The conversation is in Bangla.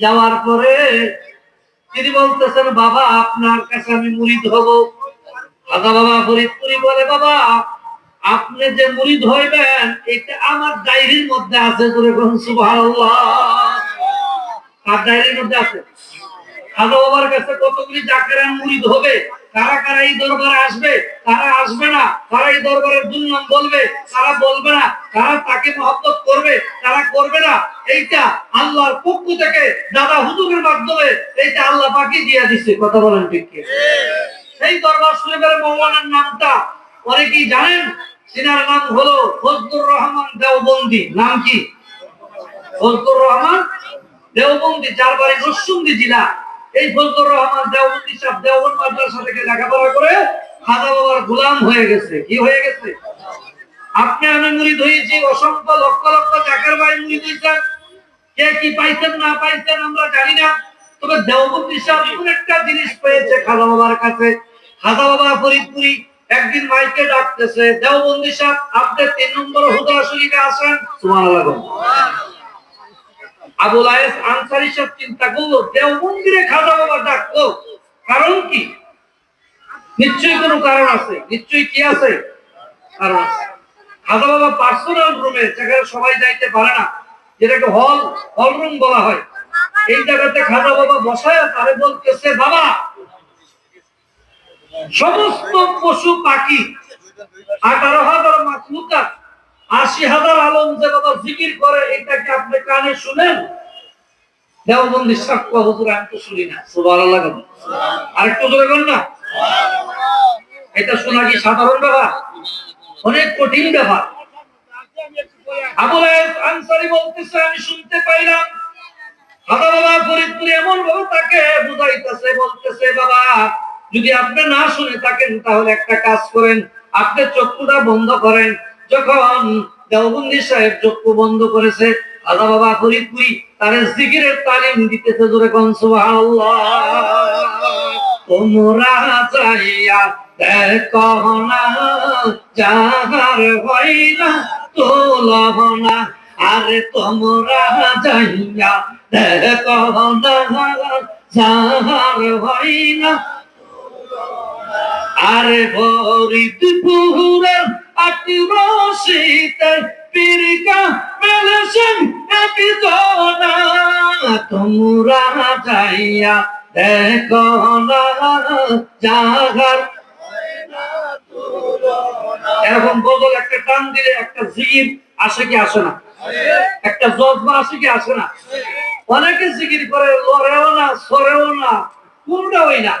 যাওয়ার পরে তিনি বলতেছেন, বাবা, আপনার কাছে আমি মুরিদ হব। দাদা বাবা ফরিদপুরি বলে, বাবা, আপনি যে মুরিদ হইবেন, এটা আমার ডায়েরির মধ্যে আছে। করে কোন সুবহানাল্লাহ। তার ডায়েরির মধ্যে আছে? খাজা বাবার কাছে কতগুলি জাকেরান মুরিদ হবে কারা কারা এই দরবারে আসবে? কারা আসবে না। কারা এই দরবারের দুর্নাম বলবে। কারা বলবে না। কারা তাকে মহব্বত করবে। কারা করবে না। এইটা আল্লাহর পক্ষ থেকে দাদা হুজুরের মাধ্যমে এইটা আল্লাহ পাকি দিয়ে দিচ্ছে কথা বলেন ঠিক সেই দরবার শরীফের মৌলানার নামটা অনেকেই জানেন। তিনার নাম হলো ফজলুর রহমান দেওবন্দি। নাম কি? ফজলুর রহমান দেওবন্দি যার বাড়ি নরসুন্দি এই ফজলুর রহমান দেওবন্দি সাহেব দেওবন্দ মাদ্রাসা থেকে লেখাপড়া করে খাজা বাবার গোলাম হয়ে গেছে। কি হয়ে গেছে? আপনি আমি মুরিদ হয়েছি অসংখ্য লক্ষ লক্ষ জাকের ভাই মুরিদ হয়েছেন কে কি পাইছেন, না পাইছেন, আমরা জানি না। তবে দেওবন্দি সাহেব এমন একটা জিনিস পেয়েছে খাজা বাবার কাছে। খাজা বাবা ফরিদপুরি একদিন মাইকে ডাকতেছে দেওবন্দি সাহেব, আপনি তিন নম্বর হুদা শরীফে আসেন। সুবহানাল্লাহ আবুল আয়েস আনসারি চিন্তা করল ডাকলো। কারণ কি? নিশ্চয়ই কোনো কারণ আছে। নিশ্চয়ই কি আছে? কারণ আছে। খাজা বাবা পার্সোনাল রুমে সবাই যাইতে পারে না, যেটাকে হল হল রুম বলা হয়, এই জায়গাতে খাজা বাবা বসায়, তারে বলতেছে, বাবা, সমস্ত পশু পাখি আঠারো হাজার আশি হাজার আলম যে বাবা জিকির করে, এটাকে আপনি কানে শুনেন? দেওবন্দি সাক্ষ্য হুজুর, আমি তো শুনি না। কেন? আর একটু জোরে বল না? এটা শোনা কি সাধারণ ব্যাপার? অনেক কঠিন ব্যাপার। আয়েস বলতেছে, আমি শুনতে পাইলাম। বাবা এমন তাকে বুঝাইতেছে, বলতেছে, বাবা, যদি আপনি না শুনে থাকেন, তাহলে একটা কাজ করেন। আপনি চক্ষুটা বন্ধ করেন। যখন দেওবন্দি সাহেব চক্ষু বন্ধ করেছে খাদা বাবা ফরিদপুরি তার জিকিরের তালিম দিতেছে জোরে কোন তোমরা যাইয়া দেখো না, যাহার না আরে তোমরা যাইয়া না, যাহার আরে ফরিদপুরের রশিতে পিরিকা মেলেছেন একজনা তোমরা যাইয়া দেখো না জাগার। এরকম বদল, একটা টান দিলে একটা জিকির আসে কি আসে না? একটা জজবা আসে কি আসে না? অনেকে জিকির করে, লড়েও না, সরেও না কোনটা হই না।